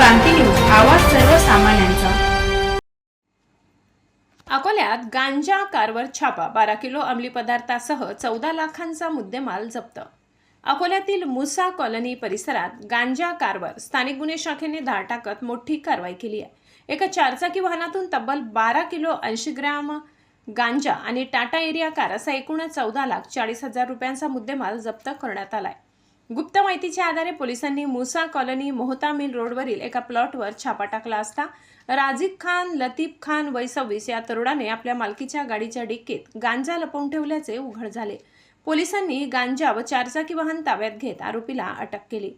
क्रांती news आवाज सर्वसामान्यांचा. अकोल्यात गांजा कारवर छापा बारा किलो अंमली पदार्थासह चौदा लाखांचा मुद्देमाल जप्त. अकोल्यातील मुसा कॉलनी परिसरात गांजा कारवर स्थानिक गुन्हे शाखेने धाड टाकत मोठी कारवाई केली आहे. एका चारचाकी वाहनातून तब्बल बारा किलो ऐंशी ग्रॅम गांजा आणि टाटा एरिया कार असा एकूण चौदा लाख चाळीस हजार रुपयांचा मुद्देमाल जप्त करण्यात आलाय. गुप्त माहितीच्या आधारे पोलिसांनी मुसा कॉलनी मोहता मिल रोडवरील एका प्लॉटवर छापा टाकला असता. राजीब खान लतीफ खान वय सव्वीस या तरुणाने आपल्या मालकीच्या गाडीच्या डिक्कीत गांजा लपवून ठेवल्याचे उघड झाले. पोलिसांनी गांजा व चारचाकी वाहन ताब्यात घेत आरोपीला अटक केली.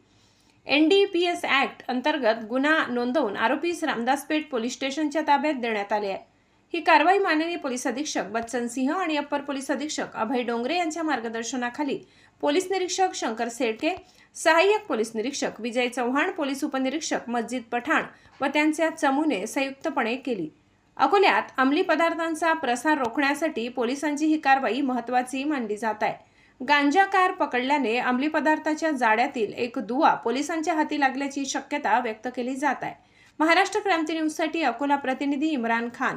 N D P S act अंतर्गत गुन्हा नोंदवून आरोपीस रामदासपेठ पोलीस स्टेशनच्या ताब्यात देण्यात आले आहे. ही कारवाई माननीय पोलीस अधीक्षक बच्चन सिंह आणि अप्पर पोलीस अधीक्षक अभय डोंगरे यांच्या मार्गदर्शनाखाली पोलीस निरीक्षक शंकर सेडके सहाय्यक पोलीस निरीक्षक विजय चव्हाण पोलीस उपनिरीक्षक मस्जिद पठाण व त्यांच्या चमूने संयुक्तपणे केली. अकोल्यात अंमली पदार्थांचा प्रसार रोखण्यासाठी पोलिसांची ही कारवाई महत्त्वाची मानली जात आहे. गांजा कार पकडल्याने अंमली पदार्थाच्या जाड्यातील एक दुवा पोलिसांच्या हाती लागल्याची शक्यता व्यक्त केली जात आहे. महाराष्ट्र क्रांती न्यूजसाठी अकोला प्रतिनिधी इम्रान खान.